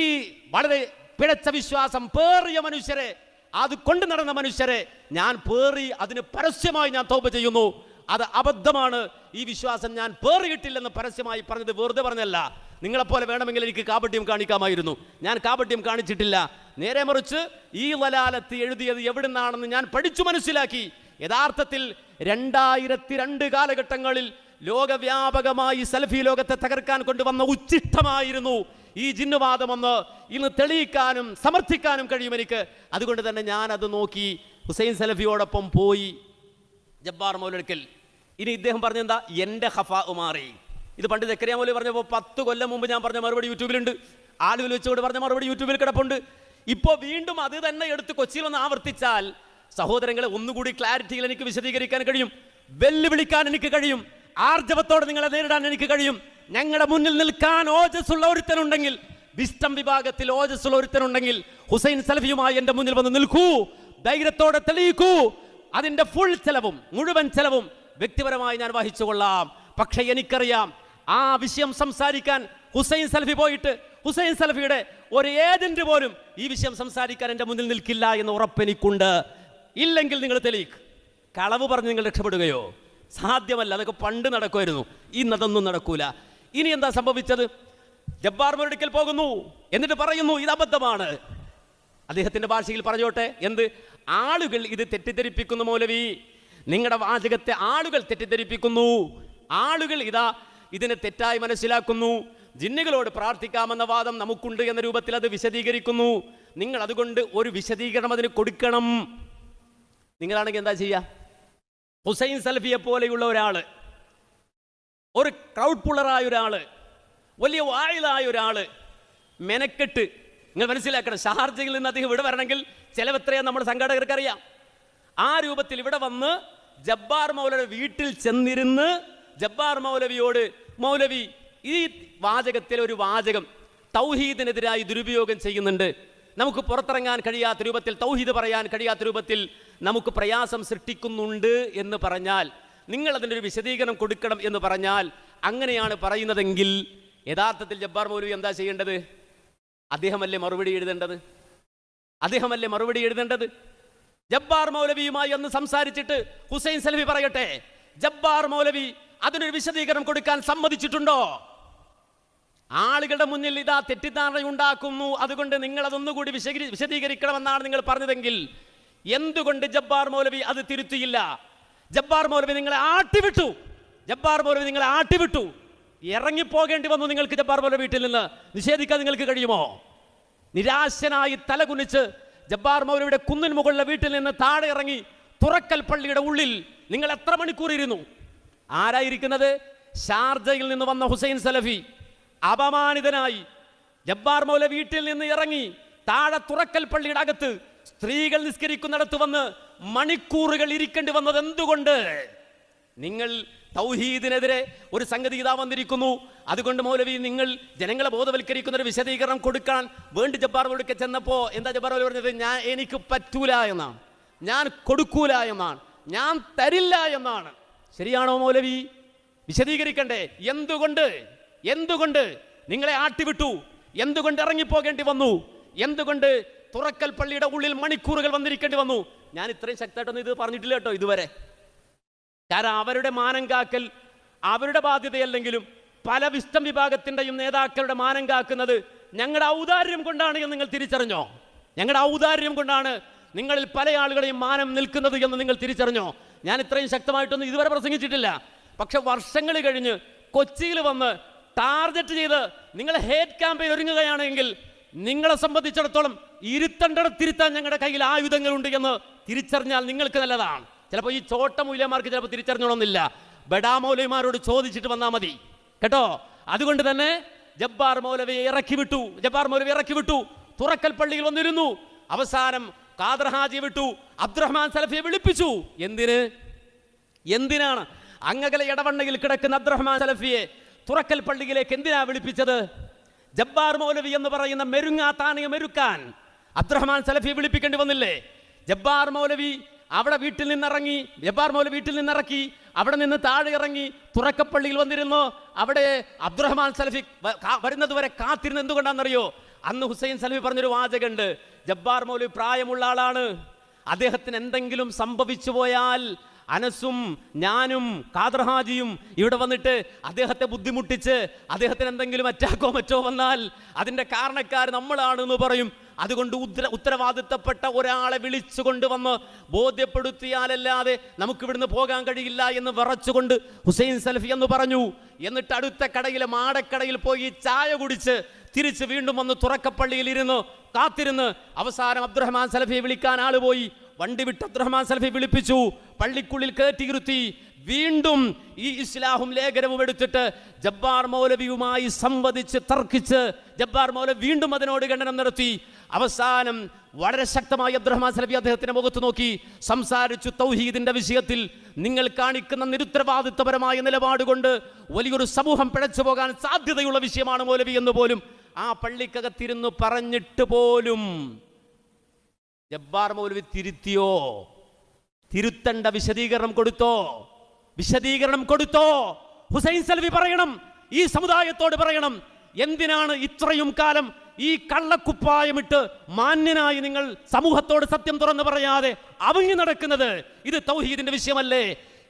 Speaker 1: വളരെ പിഴച്ച വിശ്വാസം പേറിയ മനുഷ്യരെ അത് കൊണ്ടു നടന്ന മനുഷ്യരെ ഞാൻ പേറി അതിന് പരസ്യമായി ഞാൻ തൗപ ചെയ്യുന്നു. അത് അബദ്ധമാണ്. ഈ വിശ്വാസം ഞാൻ പേറിയിട്ടില്ലെന്ന് പരസ്യമായി പറഞ്ഞത് വെറുതെ പറഞ്ഞല്ല നിങ്ങളെപ്പോലെ വേണമെങ്കിൽ എനിക്ക് കാപട്യം കാണിക്കാമായിരുന്നു. ഞാൻ കാപട്യം കാണിച്ചിട്ടില്ല. നേരെ മറിച്ച് ഈ വലാലത്ത് എഴുതിയത് എവിടുന്നാണെന്ന് ഞാൻ പഠിച്ചു മനസ്സിലാക്കി. യഥാർത്ഥത്തിൽ രണ്ടായിരത്തി രണ്ട് കാലഘട്ടങ്ങളിൽ ലോകവ്യാപകമായി സെൽഫി ലോകത്തെ തകർക്കാൻ കൊണ്ടുവന്ന ഉച്ചിഷ്ടമായിരുന്നു ഈ ജിന്നുവാദമെന്ന് ഇന്ന് തെളിയിക്കാനും സമർത്ഥിക്കാനും കഴിയും എനിക്ക്. അതുകൊണ്ട് തന്നെ ഞാൻ അത് നോക്കി ഹുസൈൻ സലഫിയോടൊപ്പം പോയി ജബ്ബാർ മൗലടുക്കൽ ഇനി ഇദ്ദേഹം പറഞ്ഞെന്താ എന്റെ ഹഫ മാറി. ഇത് പണ്ട് ജക്കരിയ മൗലി പറഞ്ഞപ്പോൾ പത്ത് കൊല്ലം മുമ്പ് ഞാൻ പറഞ്ഞ മറുപടി യൂട്യൂബിലുണ്ട്. ആളുകൾ വെച്ചുകൊണ്ട് പറഞ്ഞ മറുപടി യൂട്യൂബിൽ കിടപ്പുണ്ട്. ഇപ്പോൾ വീണ്ടും അത് തന്നെ എടുത്ത് കൊച്ചിയിൽ ഒന്ന് ആവർത്തിച്ചാൽ സഹോദരങ്ങളെ ഒന്നുകൂടി ക്ലാരിറ്റിയിൽ എനിക്ക് വിശദീകരിക്കാൻ കഴിയും. വെല്ലുവിളിക്കാൻ എനിക്ക് കഴിയും. ആർജവത്തോടെ നിങ്ങളെ നേരിടാൻ എനിക്ക് കഴിയും. ഞങ്ങളുടെ മുന്നിൽ നിൽക്കാൻ ഓജസ്സുള്ള ഒരുത്തനുണ്ടെങ്കിൽ വിസ്റ്റം വിഭാഗത്തിൽ ഓജസ്സുള്ള ഒരുത്തനുണ്ടെങ്കിൽ ഹുസൈൻ സലഫിയുമായി എന്റെ മുന്നിൽ വന്ന് നിൽക്കൂ. ധൈര്യത്തോടെ തെളിയിക്കൂ. അതിന്റെ ഫുൾ ചെലവും മുഴുവൻ ചെലവും വ്യക്തിപരമായി ഞാൻ വഹിച്ചുകൊള്ളാം. പക്ഷേ എനിക്കറിയാം ആ വിഷയം സംസാരിക്കാൻ ഹുസൈൻ സൽഫി പോയിട്ട് ഹുസൈൻ സൽഫിയുടെ ഒരു ഏജന്റ് പോലും ഈ വിഷയം സംസാരിക്കാൻ എന്റെ മുന്നിൽ നിൽക്കില്ല എന്ന് ഉറപ്പെനിക്കുണ്ട്. ഇല്ലെങ്കിൽ നിങ്ങൾ തെളിയിക്ക്. കളവ് പറഞ്ഞ് നിങ്ങൾ രക്ഷപ്പെടുകയോ? സാധ്യമല്ല അതൊക്കെ പണ്ട് നടക്കുമായിരുന്നു. ഇന്നതൊന്നും നടക്കൂല. ഇനി എന്താ സംഭവിച്ചത്? ജബ്ബാർ മുരടിക്കൽ പോകുന്നു. എന്നിട്ട് പറയുന്നു ഇത് അബദ്ധമാണ്. അദ്ദേഹത്തിന്റെ ഭാഷയിൽ പറഞ്ഞോട്ടെ എന്ത്? ആളുകൾ ഇത് തെറ്റിദ്ധരിപ്പിക്കുന്നു മൗലവി. നിങ്ങളുടെ വാചകത്തെ ആളുകൾ തെറ്റിദ്ധരിപ്പിക്കുന്നു. ആളുകൾ ഇതാ ഇതിനെ തെറ്റായി മനസ്സിലാക്കുന്നു. ജിന്നുകളോട് പ്രാർത്ഥിക്കാമെന്ന വാദം നമുക്കുണ്ട് എന്ന രൂപത്തിൽ അത് വിശദീകരിക്കുന്നു. നിങ്ങൾ അതുകൊണ്ട് ഒരു വിശദീകരണം അതിന് കൊടുക്കണം. നിങ്ങളാണെങ്കിൽ എന്താ ചെയ്യുക ഹുസൈൻ സൽഫിയെ പോലെയുള്ള ഒരാൾ ഒരു ക്രൗഡ് പുള്ളറായ ഒരാൾ വലിയ വായിലായ ഒരാൾ മെനക്കെട്ട് നിങ്ങൾ മനസ്സിലാക്കണം ഷാർജയിൽ നിന്ന് അദ്ദേഹം ഇവിടെ വരണമെങ്കിൽ ചിലവെത്രയാ നമ്മുടെ സംഘാടകർക്ക് അറിയാം ആ രൂപത്തിൽ ഇവിടെ വന്ന് ജബ്ബാർ മൗലവി വീട്ടിൽ ചെന്നിരുന്ന് ജബ്ബാർ മൗലവിയോട് മൗലവി ഈ വാചകത്തിൽ ഒരു വാചകം തൗഹീദിനെതിരായി ദുരുപയോഗം ചെയ്യുന്നുണ്ട്. നമുക്ക് പുറത്തിറങ്ങാൻ കഴിയാത്ത രൂപത്തിൽ തൗഹീദ് പറയാൻ കഴിയാത്ത രൂപത്തിൽ നമുക്ക് പ്രയാസം സൃഷ്ടിക്കുന്നുണ്ട് എന്ന് പറഞ്ഞാൽ നിങ്ങൾ അതിന്റെ ഒരു വിശദീകരണം കൊടുക്കണം എന്ന് പറഞ്ഞാൽ അങ്ങനെയാണ് പറയുന്നതെങ്കിൽ യഥാർത്ഥത്തിൽ ജബ്ബാർ മൗലവി എന്താ ചെയ്യേണ്ടത്? അദ്ദേഹമല്ലേ മറുപടി എഴുതേണ്ടത്? അദ്ദേഹമല്ലേ മറുപടി എഴുതേണ്ടത്? ജബ്ബാർ മൗലവിയുമായി ഒന്ന് സംസാരിച്ചിട്ട് ഹുസൈൻ സലഫി പറയട്ടെ. ജബ്ബാർ മൗലവി അതിനൊരു വിശദീകരണം കൊടുക്കാൻ സമ്മതിച്ചിട്ടുണ്ടോ? ആളുകളുടെ മുന്നിൽ ഇതാ തെറ്റിദ്ധാരണ ഉണ്ടാക്കുന്നു. അതുകൊണ്ട് നിങ്ങൾ അതൊന്നുകൂടി വിശദീ വിശദീകരിക്കണമെന്നാണ് നിങ്ങൾ പറഞ്ഞതെങ്കിൽ എന്തുകൊണ്ട് ജബ്ബാർ മൗലവി അത് തിരുത്തിയില്ല? ജബ്ബാർ മൗലവി നിങ്ങളെ ആട്ടിവിട്ടു. ജബ്ബാർ മൗലവി നിങ്ങളെ ആട്ടിവിട്ടു. ഇറങ്ങിപ്പോകേണ്ടി വന്നു നിങ്ങൾക്ക് ജബ്ബാർ മൗലവി വീട്ടിൽ നിന്ന്. നിഷേധിക്കാൻ നിങ്ങൾക്ക് കഴിയുമോ? നിരാശനായി തലകുനിച്ച് ജബ്ബാർ മൗലവിയുടെ കുന്നിൻ മുകളിലെ വീട്ടിൽ നിന്ന് താഴെ ഇറങ്ങി തുറക്കൽ പള്ളിയുടെ ഉള്ളിൽ നിങ്ങൾ എത്ര മണിക്കൂർ ഇരുന്നു? ആരായിരിക്കുന്നത്? ഷാർജയിൽ നിന്ന് വന്ന ഹുസൈൻ സലഫി. അപമാനിതനായി ജബ്ബാർ മൗല വീട്ടിൽ നിന്ന് ഇറങ്ങി താഴെ തുറക്കൽ പള്ളിയുടെ അകത്ത് സ്ത്രീകൾ നിസ്കരിക്കുന്നിടത്ത് വന്ന് മണിക്കൂറുകൾ ഇരിക്കേണ്ടി വന്നത് എന്തുകൊണ്ട്? നിങ്ങൾ തൗഹീദിനെതിരെ ഒരു സംഗതി ഇതാ വന്നിരിക്കുന്നു. അതുകൊണ്ട് മൗലവി നിങ്ങൾ ജനങ്ങളെ ബോധവൽക്കരിക്കുന്ന ഒരു വിശദീകരണം കൊടുക്കാൻ വേണ്ടി ജബ്ബാർ മൗലിക്ക് ചെന്നപ്പോ എന്താ ജബ്ബാർ മൗലവി പറഞ്ഞത്? ഞാൻ എനിക്ക് പറ്റൂല എന്നാണ്. ഞാൻ കൊടുക്കൂല എന്നാണ്. ഞാൻ തരില്ല എന്നാണ്. ശരിയാണോ മൗലവി? വിശദീകരിക്കണ്ടേ. എന്തുകൊണ്ട്? എന്തുകൊണ്ട് നിങ്ങളെ ആട്ടിവിട്ടു? എന്തുകൊണ്ട് ഇറങ്ങിപ്പോകേണ്ടി വന്നു? എന്തുകൊണ്ട് തുറക്കൽ പള്ളിയുടെ ഉള്ളിൽ മണിക്കൂറുകൾ വന്നിരിക്കേണ്ടി വന്നു? ഞാൻ ഇത്രയും ശക്തമായിട്ടൊന്നും ഇത് പറഞ്ഞിട്ടില്ല കേട്ടോ ഇതുവരെ. കാരണം അവരുടെ മാനം കാക്കൽ അവരുടെ ബാധ്യതയല്ലെങ്കിലും പല വിസ്തം വിഭാഗത്തിന്റെയും നേതാക്കളുടെ മാനം കാക്കുന്നത് ഞങ്ങളുടെ ഔദാര്യം കൊണ്ടാണ് എന്ന് നിങ്ങൾ തിരിച്ചറിഞ്ഞോ? ഞങ്ങളുടെ ഔദാര്യം കൊണ്ടാണ് നിങ്ങളിൽ പല ആളുകളെയും മാനം നിൽക്കുന്നത് എന്ന് നിങ്ങൾ തിരിച്ചറിഞ്ഞോ? ഞാൻ ഇത്രയും ശക്തമായിട്ടൊന്നും ഇതുവരെ പ്രസംഗിച്ചിട്ടില്ല. പക്ഷെ വർഷങ്ങൾ കഴിഞ്ഞ് കൊച്ചിയിൽ വന്ന് ടാർഗറ്റ് ചെയ്ത് നിങ്ങൾ ഹേറ്റ് ക്യാമ്പയിൻ ഒരുങ്ങുകയാണെങ്കിൽ നിങ്ങളെ സംബന്ധിച്ചിടത്തോളം ഇരുത്തണ്ടടത്തിരുത്താൻ ഞങ്ങളുടെ കയ്യിൽ ആയുധങ്ങളുണ്ട് എന്ന് തിരിച്ചറിഞ്ഞാൽ നിങ്ങൾക്ക് നല്ലതാണ്. ചിലപ്പോൾ ഈ ചോട്ട മൂല്യമാർക്ക് ചിലപ്പോൾ തിരിച്ചറിഞ്ഞോണമെന്നില്ല ബഡാ മൗലവിമാരോട് ചോദിച്ചിട്ട് വന്നാൽ മതി. കേട്ടോ? അതുകൊണ്ട് തന്നെ ജബ്ബാർ മൗലവിയെ ഇറക്കി വിട്ടു. ജബ്ബാർ മൗലവി ഇറക്കി വിട്ടു. തുറക്കൽ പള്ളിയിൽ വന്നിരുന്നു. അവസാനം ഖാദർ ഹാജി വിട്ടു. അബ്ദുറഹ്മാൻ സലഫിയെ വിളിപ്പിച്ചു. എന്തിന്? എന്തിനാണ്? അങ്ങകലെ ഇടവണ്ണയിൽ കിടക്കുന്ന അബ്ദുറഹ്മാൻ സലഫിയെ തുറക്കൽ പള്ളിയിലേക്ക് എന്തിനാ വിളിപ്പിച്ചത്? ജബ്ബാർ മൗലവി എന്ന് പറയുന്ന മെരുങ്ങാത്താനയെ മെരുക്കാൻ അബ്ദുറഹ്മാൻ സലഫിയെ വിളിപ്പിക്കേണ്ടി വന്നില്ലേ? ജബ്ബാർ മൗലവി അവിടെ വീട്ടിൽ നിന്നിറങ്ങി ജബ്ബാർ മൗല വീട്ടിൽ നിന്നിറക്കി അവിടെ നിന്ന് താഴെ ഇറങ്ങി തുറക്കപ്പള്ളിയിൽ വന്നിരുന്നു. അവിടെ അബ്ദുറഹ്മാൻ സലഫി വരുന്നതുവരെ വരുന്നത് വരെ കാത്തിരുന്ന് എന്തുകൊണ്ടാണെന്നറിയോ? അന്ന് ഹുസൈൻ സലഫി പറഞ്ഞൊരു വാചകമുണ്ട്. ജബ്ബാർ മൗലി പ്രായമുള്ള ആളാണ്. അദ്ദേഹത്തിന് എന്തെങ്കിലും സംഭവിച്ചു പോയാൽ അനസും ഞാനും കാദർഹാജിയും ഇവിടെ വന്നിട്ട് അദ്ദേഹത്തെ ബുദ്ധിമുട്ടിച്ച് അദ്ദേഹത്തിന് എന്തെങ്കിലും അറ്റാക്കോ മറ്റോ വന്നാൽ അതിന്റെ കാരണക്കാർ നമ്മളാണെന്ന് പറയും. അതുകൊണ്ട് ഉദ്ര ഉത്തരവാദിത്തപ്പെട്ട ഒരാളെ വിളിച്ചു കൊണ്ടുവന്ന് ബോധ്യപ്പെടുത്തിയാലല്ലാതെ നമുക്കിവിടുന്ന് പോകാൻ കഴിയില്ല എന്ന് വിറച്ചുകൊണ്ട് ഹുസൈൻ സൽഫി എന്ന് പറഞ്ഞു. എന്നിട്ട് അടുത്ത കടയിലെ മാടക്കടയിൽ പോയി ചായ കുടിച്ച് തിരിച്ച് വീണ്ടും വന്ന് തുറക്കപ്പള്ളിയിൽ ഇരുന്ന് കാത്തിരുന്ന് അവസാനം അബ്ദുറഹ്മാൻ സലഫിയെ വിളിക്കാൻ ആൾ പോയി. വണ്ടി വിട്ട് അബ്ദുറഹ്മാൻ സലഫി വിളിപ്പിച്ചു. പള്ളിക്കുള്ളിൽ കയറ്റിയിരുത്തി വീണ്ടും ഈ ഇസ്ലാഹും ലേഖനവും എടുത്തിട്ട് ജബ്ബാർ മൗലവിയുമായി സംവദിച്ച് തർക്കിച്ച് ജബ്ബാർ മൗലവി വീണ്ടും അതിനോട് ഖണ്ഡനം നടത്തി. അവസാനം വളരെ ശക്തമായി അബ്ദുറഹ്മാൻ സലബി അദ്ദേഹത്തിന്റെ മുഖത്ത് നോക്കി. സംസാരിച്ചു തൗഹീദിന്റെ വിഷയത്തിൽ നിങ്ങൾ കാണിക്കുന്ന നിരുത്തരവാദിത്വപരമായ നിലപാട് കൊണ്ട് വലിയൊരു സമൂഹം പിഴച്ചു പോകാൻ സാധ്യതയുള്ള വിഷയമാണ് മൗലവി എന്ന് പോലും ആ പള്ളിക്കകത്തിരുന്ന് പറഞ്ഞിട്ട് പോലും. ജബ്ബാർ മൗലവി തിരുത്തിയോ? തിരുത്തണ്ട വിശദീകരണം കൊടുത്തോ? വിശദീകരണം കൊടുത്തോ? ഹുസൈൻ സൽവി പറയണം. ഈ സമുദായത്തോട് പറയണം. എന്തിനാണ് ഇത്രയും കാലം ഈ കള്ളക്കുപ്പായമിട്ട് മാന്യനായി നിങ്ങൾ സമൂഹത്തോട് സത്യം തുറന്നു പറയാതെ അവങ്ങി നടക്കുന്നത് ഇത് തൗഹീദിന്റെ വിഷയമല്ലേ?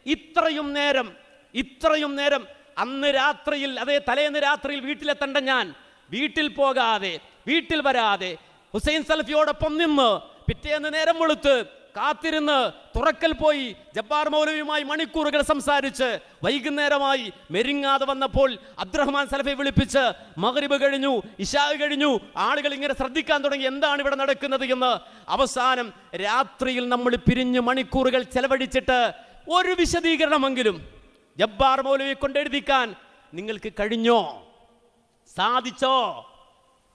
Speaker 1: ഇത്രയും നേരം ഇത്രയും നേരം അന്ന് രാത്രിയിൽ അതേ തലേന്ന് രാത്രിയിൽ വീട്ടിലെത്തണ്ട ഞാൻ വീട്ടിൽ പോകാതെ വീട്ടിൽ വരാതെ ഹുസൈൻ സൽഫിയോടൊപ്പം നിന്ന് പിറ്റേന്ന് നേരം വെളുത്ത് കാത്തിരുന്ന് തുറക്കൽ പോയി ജബ്ബാർ മൗലവിയുമായി മണിക്കൂറുകൾ സംസാരിച്ച് വൈകുന്നേരമായി മെരിങ്ങാതെ വന്നപ്പോൾ അബ്ദുറഹ്മാൻ സലഫെ വിളിപ്പിച്ച് മഗ്രിബ് കഴിഞ്ഞു ഇഷാ കഴിഞ്ഞു. ആളുകൾ ഇങ്ങനെ ശ്രദ്ധിക്കാൻ തുടങ്ങി എന്താണ് ഇവിടെ നടക്കുന്നത് എന്ന്. അവസാനം രാത്രിയിൽ നമ്മൾ പിരിഞ്ഞ് മണിക്കൂറുകൾ ചെലവഴിച്ചിട്ട് ഒരു വിശദീകരണമെങ്കിലും ജബ്ബാർ മൗലവിയെ കൊണ്ടെഴുതിക്കാൻ നിങ്ങൾക്ക് കഴിഞ്ഞോ? സാധിച്ചോ?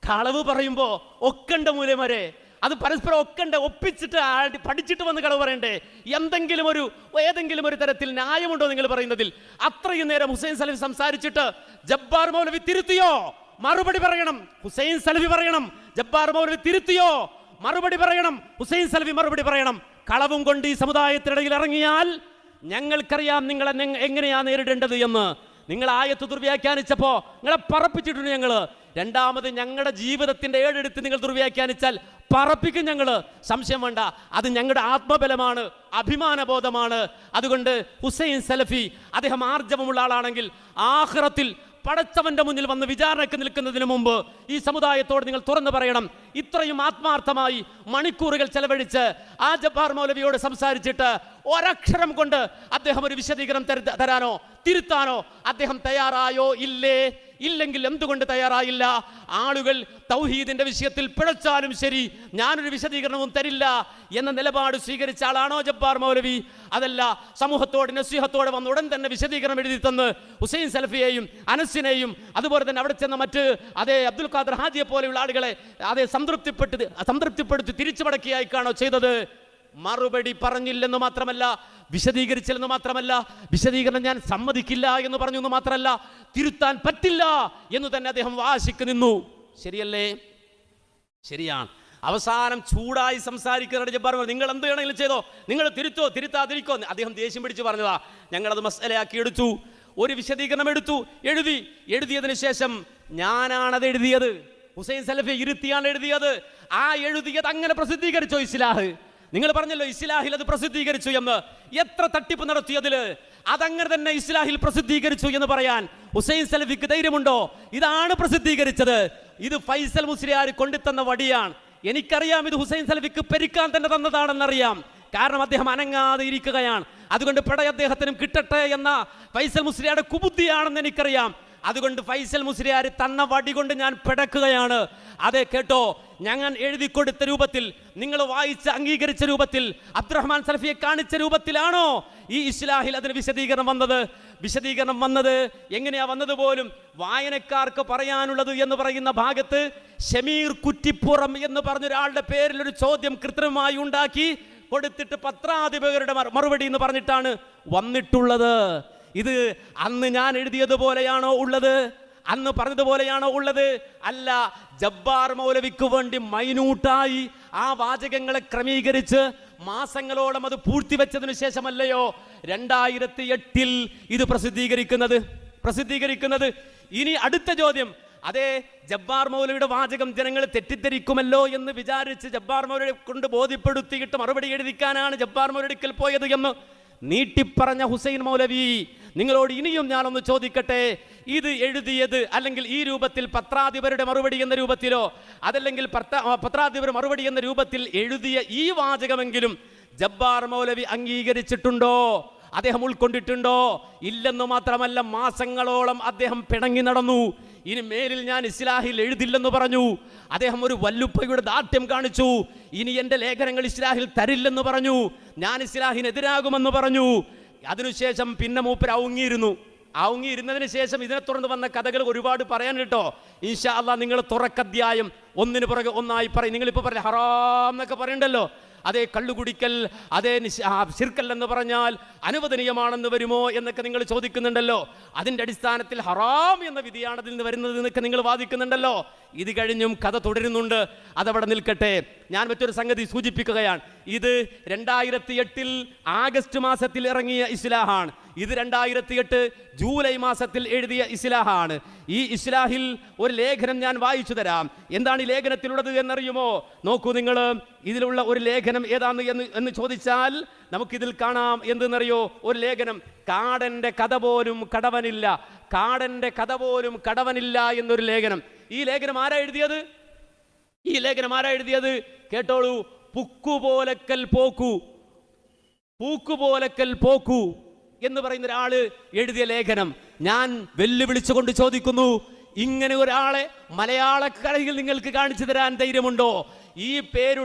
Speaker 1: കളവ് പറയുമ്പോ ഒക്കണ്ട മൂലമരെ അത് പരസ്പരം ഒക്കണ്ട ഒപ്പിച്ചിട്ട് ആടി- പഠിച്ചിട്ട് വന്ന് കളവ് പറയണ്ടേ? എന്തെങ്കിലും ഒരു ഏതെങ്കിലും ഒരു തരത്തിൽ ന്യായമുണ്ടോ നിങ്ങൾ പറയുന്നതിൽ? അത്രയും നേരം ഹുസൈൻ സലഫി സംസാരിച്ചിട്ട് ജബ്ബാർ മൗലവി തിരുത്തിയോ? മറുപടി പറയണം. ഹുസൈൻ സലഫി പറയണം. ജബ്ബാർ മൗലവി തിരുത്തിയോ? മറുപടി പറയണം. ഹുസൈൻ സലഫി മറുപടി പറയണം. കളവും കൊണ്ട് ഈ സമുദായത്തിനിടയിൽ ഇറങ്ങിയാൽ ഞങ്ങൾക്കറിയാം നിങ്ങളെ എങ്ങനെയാ നേരിടേണ്ടത് എന്ന്. നിങ്ങൾ ആയത്ത് ദുർവ്യാഖ്യാനിച്ചപ്പോ നിങ്ങളെ പറപ്പിച്ചിട്ടുണ്ട് ഞങ്ങൾ. രണ്ടാമത് ഞങ്ങളുടെ ജീവിതത്തിന്റെ ഏഴെടുത്ത് നിങ്ങൾ ദുർവ്യാഖ്യാനിച്ചാൽ പറപ്പിക്കും ഞങ്ങൾ. സംശയം വേണ്ട അത് ഞങ്ങളുടെ ആത്മബലമാണ് അഭിമാനബോധമാണ്. അതുകൊണ്ട് ഹുസൈൻ സലഫി അദ്ദേഹം ആർജവമുള്ള ആളാണെങ്കിൽ ആഹ്റത്തിൽ പടച്ചവന്റെ മുന്നിൽ വന്ന് വിചാരണയ്ക്ക് നിൽക്കുന്നതിന് മുമ്പ് ഈ സമുദായത്തോട് നിങ്ങൾ തുറന്നു പറയണം. ഇത്രയും ആത്മാർത്ഥമായി മണിക്കൂറുകൾ ചെലവഴിച്ച് ആ ജബ്ബാർ മൗലവിയോട് സംസാരിച്ചിട്ട് ഒരക്ഷരം കൊണ്ട് അദ്ദേഹം ഒരു വിശദീകരണം തര- തരാനോ? തിരുത്താനോ അദ്ദേഹം തയ്യാറായോ? ഇല്ലേ. ഇല്ലെങ്കിൽ എന്തുകൊണ്ട് തയ്യാറായില്ല? ആളുകൾ തൗഹീദിന്റെ വിഷയത്തിൽ പിഴച്ചാലും ശരി ഞാനൊരു വിശദീകരണവും തരില്ല എന്ന നിലപാട് സ്വീകരിച്ച ആളാണോ ജബ്ബാർ മൗലവി? അതല്ല സമൂഹത്തോട് നസീഹത്തോടെ വന്ന് ഉടൻ തന്നെ വിശദീകരണം എഴുതി തന്ന് ഹുസൈൻ സലഫിയെയും അനസിനെയും അതുപോലെ തന്നെ അവിടെ ചെന്ന മറ്റ് അതേ അബ്ദുൽ ഖാദർ ഹാജിയെ പോലെയുള്ള ആളുകളെ അതേ സംതൃപ്തിപ്പെട്ട് സംതൃപ്തിപ്പെടുത്തി തിരിച്ചു മടക്കിയായിക്കാണോ ചെയ്തത്? മറുപടി പറഞ്ഞില്ലെന്ന് മാത്രമല്ല വിശദീകരിച്ചില്ലെന്ന് മാത്രമല്ല വിശദീകരണം ഞാൻ സമ്മതിക്കില്ല എന്ന് പറഞ്ഞു എന്ന് മാത്രമല്ല തിരുത്താൻ പറ്റില്ല എന്ന് തന്നെ അദ്ദേഹം വാശിക്ക് നിന്നു. ശരിയല്ലേ? ശരിയാണ്. അവസാനം ചൂടായി സംസാരിക്കുന്ന ജബ്ബാർ നിങ്ങൾ എന്ത് വേണമെങ്കിലും ചെയ്തോ നിങ്ങൾ തിരുത്തോ തിരുത്താതിരിക്കോ അദ്ദേഹം ദേഷ്യം പിടിച്ച് പറഞ്ഞതാ. ഞങ്ങളത് മസലയാക്കി എടുത്തു. ഒരു വിശദീകരണം എടുത്തു. എഴുതി. എഴുതിയതിന് ശേഷം ഞാനാണത് എഴുതിയത്. ഹുസൈൻ സലഫി ഇരുത്തിയാണ് എഴുതിയത്. ആ എഴുതിയത് അങ്ങനെ പ്രസിദ്ധീകരിച്ചോ ഇസ്ലാഹ്? നിങ്ങൾ പറഞ്ഞല്ലോ ഇസ്ലാഹിൽ അത് പ്രസിദ്ധീകരിച്ചു എന്ന്. എത്ര തട്ടിപ്പ് നടത്തിയതിൽ അതങ്ങനെ തന്നെ ഇസ്ലാഹിൽ പ്രസിദ്ധീകരിച്ചു എന്ന് പറയാൻ ഹുസൈൻ സലഫിക്ക് ധൈര്യമുണ്ടോ? ഇതാണ് പ്രസിദ്ധീകരിച്ചത്. ഇത് ഫൈസൽ മുസ്ലിയാർ കൊണ്ടുതന്ന വടിയാണ്. എനിക്കറിയാം ഇത് ഹുസൈൻ സലഫിക്ക് പെരിക്കാൻ തന്നെ തന്നതാണെന്നറിയാം. കാരണം അദ്ദേഹം അനങ്ങാതെ ഇരിക്കുകയാണ്. അതുകൊണ്ട് പടയ അദ്ദേഹത്തിനും കിട്ടട്ടെ എന്ന ഫൈസൽ മുസ്ലിയാരുടെ കുബുദ്ധിയാണെന്ന് എനിക്കറിയാം. അതുകൊണ്ട് ഫൈസൽ മുസ്ലിയാർ തന്ന വടി കൊണ്ട് ഞാൻ പിടക്കുകയാണ്. അതെ കേട്ടോ ഞങ്ങൾ എഴുതി കൊടുത്ത രൂപത്തിൽ നിങ്ങൾ വായിച്ച് അംഗീകരിച്ച രൂപത്തിൽ അബ്ദുറഹ്മാൻ സലഫിയെ കാണിച്ച രൂപത്തിലാണോ ഈ ഇസ്ലാഹിൽ അതിന് വിശദീകരണം വന്നത്? വിശദീകരണം വന്നത് എങ്ങനെയാ വന്നത് പോലും വായനക്കാർക്ക് പറയാനുള്ളത് എന്ന് പറയുന്ന ഭാഗത്ത് ഷമീർ കുറ്റിപ്പുറം എന്ന് പറഞ്ഞ ഒരാളുടെ പേരിൽ ഒരു ചോദ്യം കൃത്രിമമായി ഉണ്ടാക്കി കൊടുത്തിട്ട് പത്രാധിപകരുടെ മറുപടി എന്ന് പറഞ്ഞിട്ടാണ് വന്നിട്ടുള്ളത്. ഇത് അന്ന് ഞാൻ എഴുതിയതുപോലെയാണോ ഉള്ളത്? അന്ന് പറഞ്ഞതുപോലെയാണോ ഉള്ളത്? അല്ല ജബ്ബാർ മൗലവിക്ക് വേണ്ടി മൈന്യൂട്ടായി ആ വാചകങ്ങളെ ക്രമീകരിച്ച് മാസങ്ങളോളം അത് പൂഴ്ത്തിവെച്ചതിനു ശേഷമല്ലയോ രണ്ടായിരത്തി എട്ടിൽ ഇത് പ്രസിദ്ധീകരിക്കുന്നത്? പ്രസിദ്ധീകരിക്കുന്നത്. ഇനി അടുത്ത ചോദ്യം. അതെ ജബ്ബാർ മൗലവിയുടെ വാചകം ജനങ്ങൾ തെറ്റിദ്ധരിക്കുമല്ലോ എന്ന് വിചാരിച്ച് ജബ്ബാർ മൗലവിയെ കൊണ്ട് ബോധ്യപ്പെടുത്തിയിട്ട് മറുപടി എഴുതിക്കാനാണ് ജബ്ബാർ മൗലവിക്കൽ പോയത് എന്ന് നീട്ടിപ്പറഞ്ഞ ഹുസൈൻ മൗലവി നിങ്ങളോട് ഇനിയും ഞാനൊന്ന് ചോദിക്കട്ടെ? ഇത് എഴുതിയത് അല്ലെങ്കിൽ ഈ രൂപത്തിൽ പത്രാധിപരുടെ മറുപടി എന്ന രൂപത്തിലോ അതല്ലെങ്കിൽ പത്ര- പത്രാധിപർ മറുപടി എന്ന രൂപത്തിൽ എഴുതിയ ഈ വാചകമെങ്കിലും ജബ്ബാർ മൗലവി അംഗീകരിച്ചിട്ടുണ്ടോ? അദ്ദേഹം ഉൾക്കൊണ്ടിട്ടുണ്ടോ? ഇല്ലെന്ന് മാത്രമല്ല മാസങ്ങളോളം അദ്ദേഹം പിണങ്ങി നടന്നു. ഇനി മേലിൽ ഞാൻ ഇസ്ലാഹിൽ എഴുതില്ലെന്ന് പറഞ്ഞു. അദ്ദേഹം ഒരു വല്ലുപ്പയുടെ ദാർഢ്യം കാണിച്ചു. ഇനി എന്റെ ലേഖനങ്ങൾ ഇസ്ലാഹിൽ തരില്ലെന്ന് പറഞ്ഞു. ഞാൻ ഇസ്ലാഹിനെതിരാകുമെന്ന് പറഞ്ഞു. അതിനുശേഷം പിന്നെ മൂപ്പർ ഔങ്ങിയിരുന്നു ഔങ്ങിയിരുന്നതിന് ശേഷം ഇതിനെ തുടർന്ന് വന്ന കഥകൾ ഒരുപാട് പറയാൻ കേട്ടോ. ഇൻഷാ അള്ളാ നിങ്ങൾ തുറക്കധ്യായം ഒന്നിന് പുറകെ ഒന്നായി പറയും. നിങ്ങളിപ്പോൾ പറഞ്ഞ ഹറാം എന്നൊക്കെ പറയണ്ടല്ലോ. അതേ കള്ളുകുടിക്കൽ അതേ ശിർക്കൽ എന്ന് പറഞ്ഞാൽ അനുവദനീയമാണെന്ന് വരുമോ എന്നൊക്കെ നിങ്ങൾ ചോദിക്കുന്നുണ്ടല്ലോ. അതിന്റെ അടിസ്ഥാനത്തിൽ ഹറാം എന്ന വിധിയാണ് അതിൽ നിന്ന് വരുന്നത് എന്നൊക്കെ നിങ്ങൾ വാദിക്കുന്നുണ്ടല്ലോ. ഇത് കഴിഞ്ഞും കഥ തുടരുന്നുണ്ട്. അതവിടെ നിൽക്കട്ടെ. ഞാൻ മറ്റൊരു സംഗതി സൂചിപ്പിക്കുകയാണ്. ഇത് രണ്ടായിരത്തി എട്ടിൽ ആഗസ്റ്റ് മാസത്തിൽ ഇറങ്ങിയ ഇസ്ലാഹാണ്. ഇത് രണ്ടായിരത്തി എട്ട് ജൂലൈ മാസത്തിൽ എഴുതിയ ഇസ്ലാഹാണ്. ഈ ഇസ്ലാഹിൽ ഒരു ലേഖനം ഞാൻ വായിച്ചു തരാം. എന്താണ് ഈ ലേഖനത്തിലുള്ളത് എന്നറിയുമോ? നോക്കൂ നിങ്ങൾ ഇതിലുള്ള ഒരു ലേഖനം ഏതാന്ന് എന്ന് എന്ന് ചോദിച്ചാൽ നമുക്കിതിൽ കാണാം എന്തെന്നറിയോ? ഒരു ലേഖനം കാടന്റെ കഥ പോലും കടവനില്ല. കാടന്റെ കഥ പോലും കടവനില്ല എന്നൊരു ലേഖനം. ഈ ലേഖനം ആരാ എഴുതിയത്? ഈ ലേഖനം ആരാ എഴുതിയത്? കേട്ടോളൂ. പുക്കുപോലക്കൽ പോക്കു. പൂക്കുപോലക്കൽ പോക്കു. എന്ന് പറയുന്ന ഒരാൾ എഴുതിയ ലേഖനം. ഞാൻ വെല്ലുവിളിച്ചുകൊണ്ട് ചോദിക്കുന്നു ഇങ്ങനെ ഒരാളെ മലയാളക്കരയിൽ നിങ്ങൾക്ക് കാണിച്ചു തരാൻ ധൈര്യമുണ്ടോ? ഈ പേരുള്ള